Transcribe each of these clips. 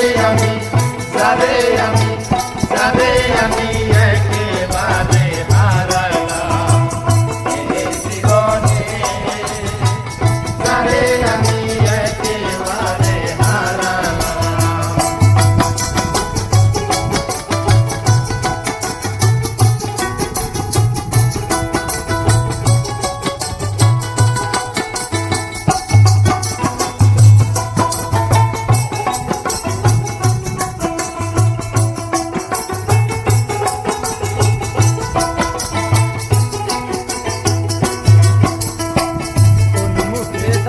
Sabe a mí, sabe a mí.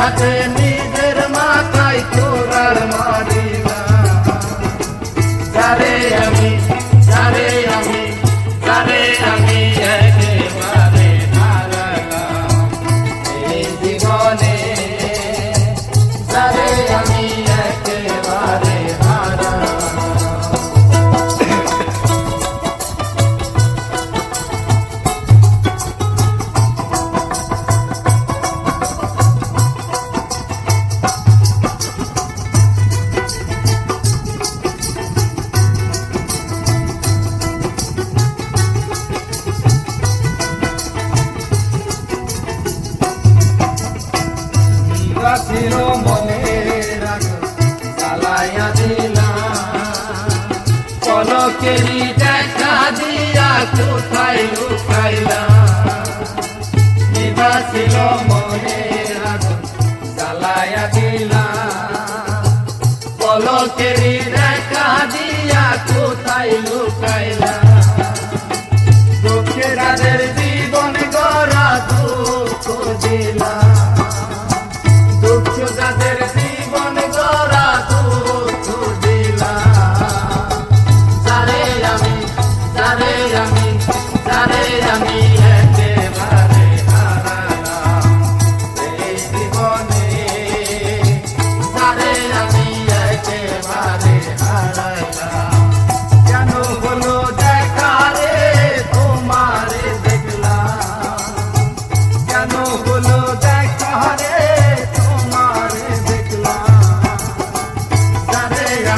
হাতে নিজের মাথায় কোরাল মারিলা যারে আমি যারে আমি যারে আমি একেবারে হারালাম। এই জীবনে গাছের মনের আগুন জ্বালাইয়া দিলাম পলকেরই দেখা দিয়া কোথায় লুকাইলাম নিবাসিল মনের আগুন জ্বালাইয়া দিলাম পলকেরই দেখা দিয়া কোথায় লুকাইলাম দুঃখে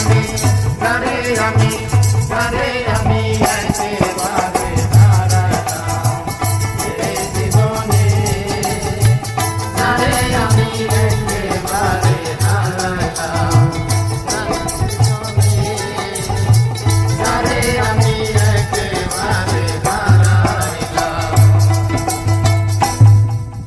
আমি তারে আমি।